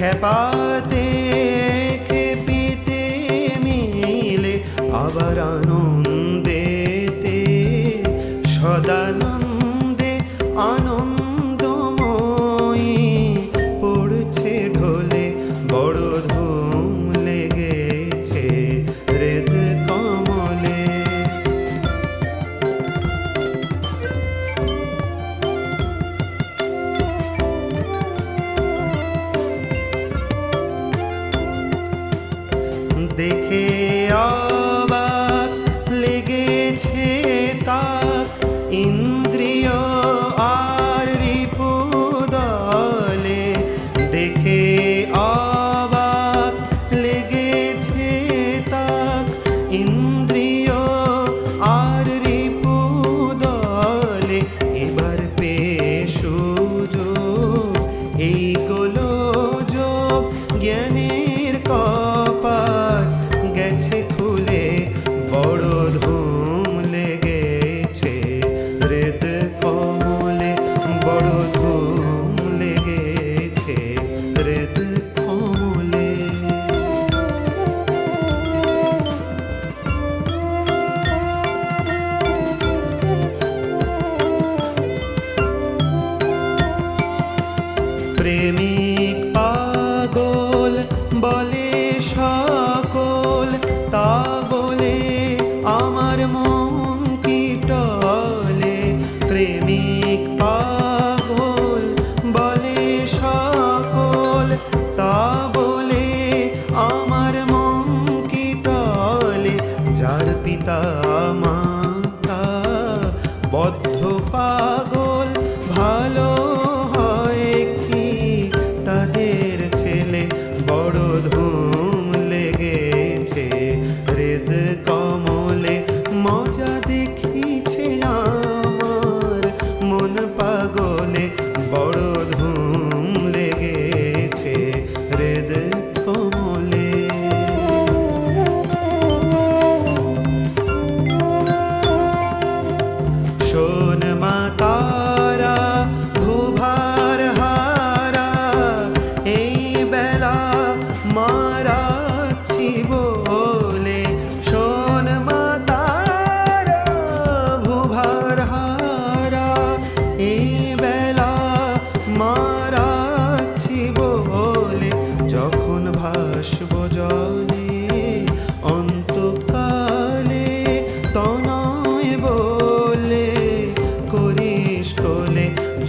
है बातें দেখে অবাক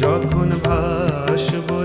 যখন ভাসব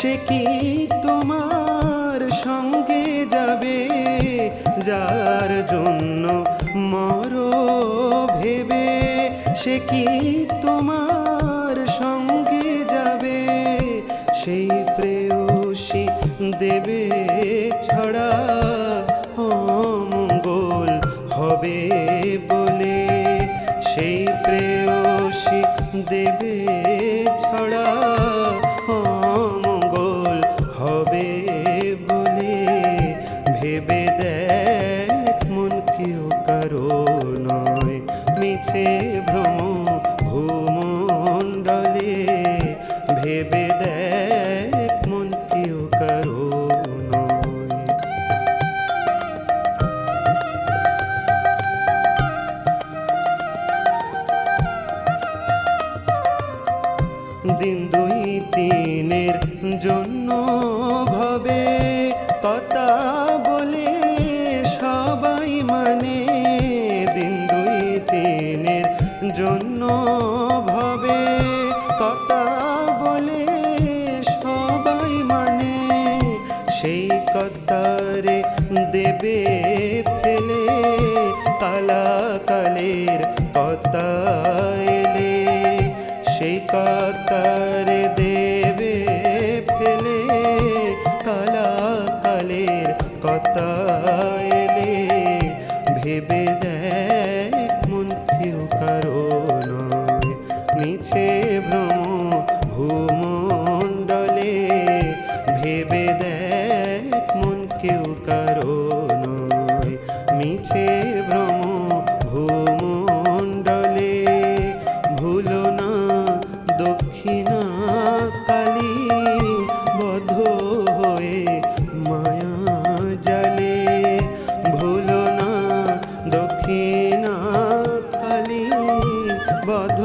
সে কি তোমার সঙ্গে যাবে? যার জন্য মরো ভেবে সে কি তোমার সঙ্গে যাবে? সেই প্রেয়সী দেবে ছড়া অমঙ্গল হবে বলে। সেই প্রেয়সী দেবে তিনের জন্য ভবে কথা পাতা বধ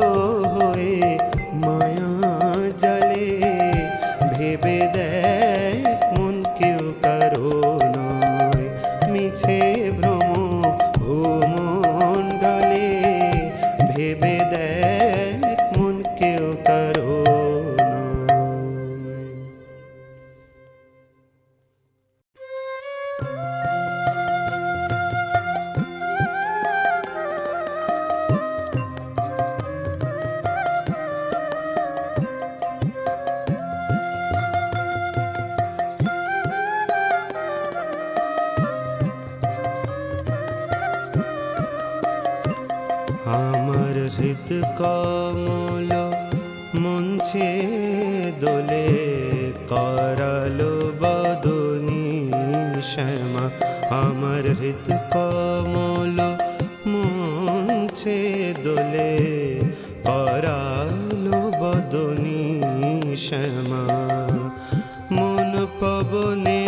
হৃদ কমল মুছে দোলে করল বদনি শ্যামা। আমার হৃদ কমল মুছে দোলে করল বদনি শ্যামা। মন পবনে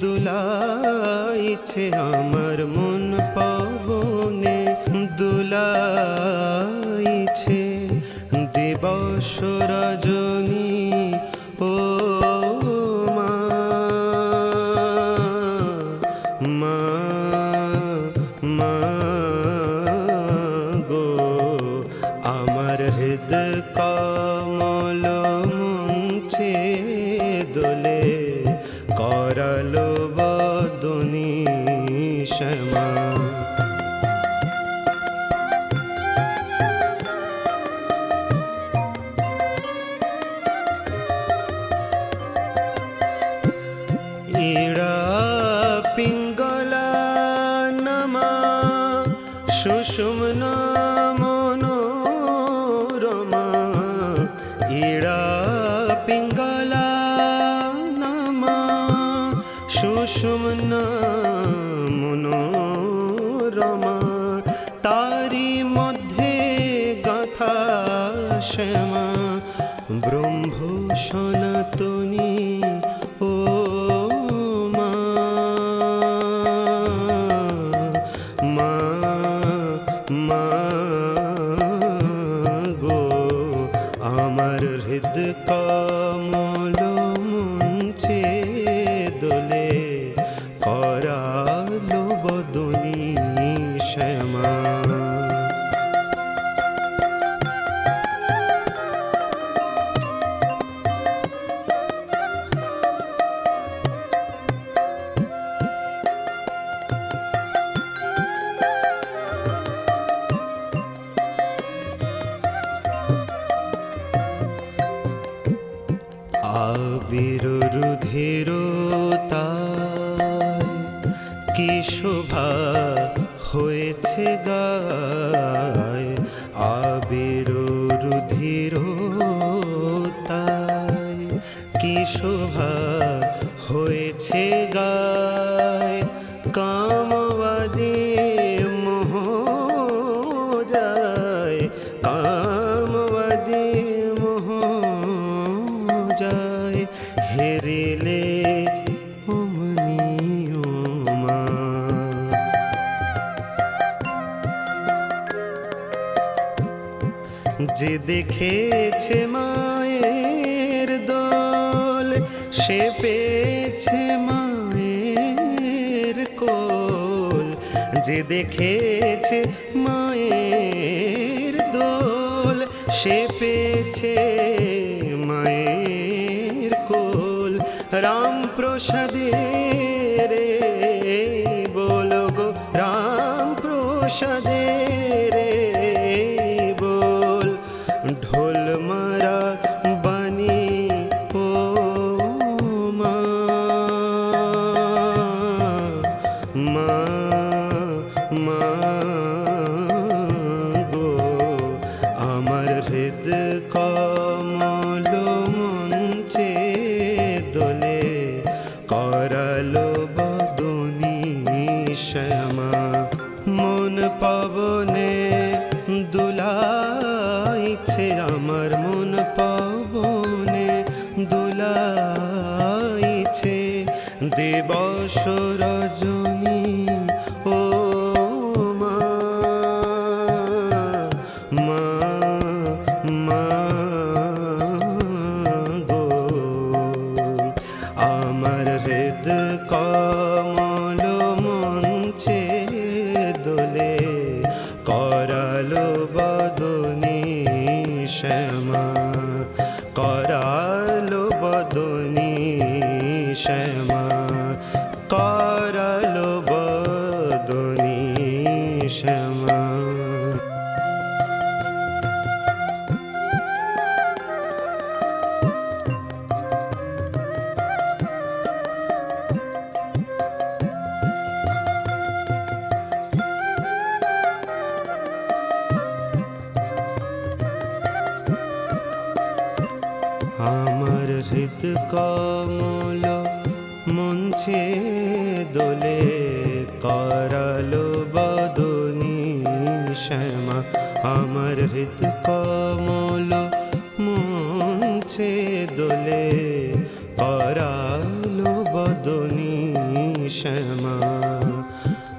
দুলাইছে, আমার মন পবনে দুলা দেখেছে মায়ের দোল সে পেয়েছে মায়ের কোল। রামপ্রসাদের রে বলো গো রাম প্রসাদে ध्वनिष করল বদনি শ্যামা। আমার হৃত কমল মঞ্চে দোলে করালো বদনি শ্যামা।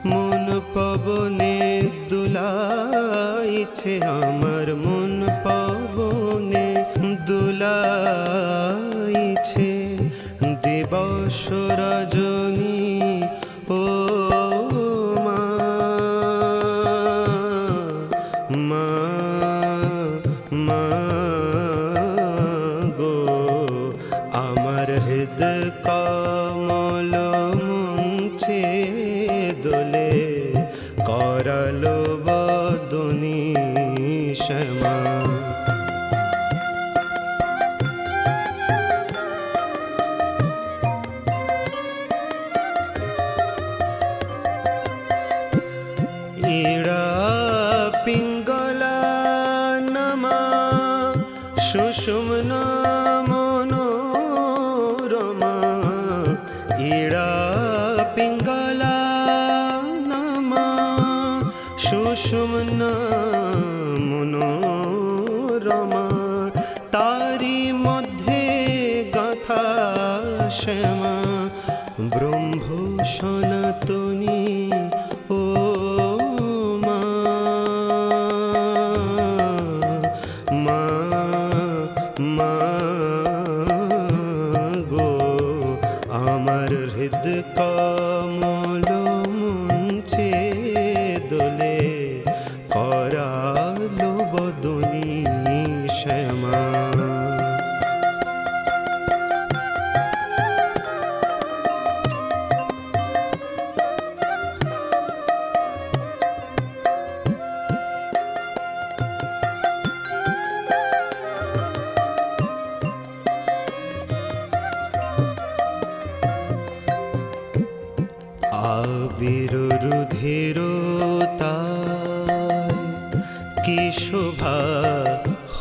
মন পবনে দুলাইছে আমার Mama.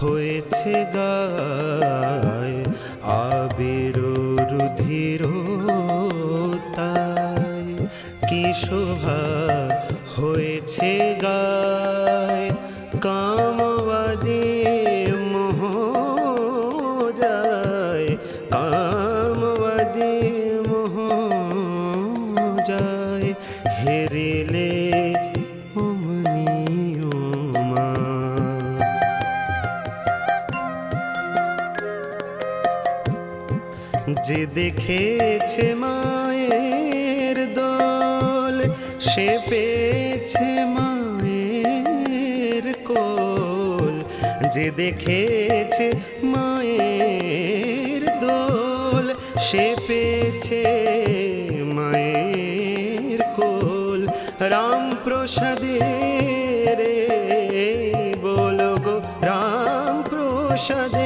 হয়েছে গায় আবির রুধির কি শোভা হয়েছে গায়? দেখেছে মায়ের দল, সে পেয়েছে মায়ের কোল। যে দেখেছে মায়ের দোল, সে পেয়েছে মায়ের কোল। রামপ্রসাদের বলো গো, রামপ্রসাদের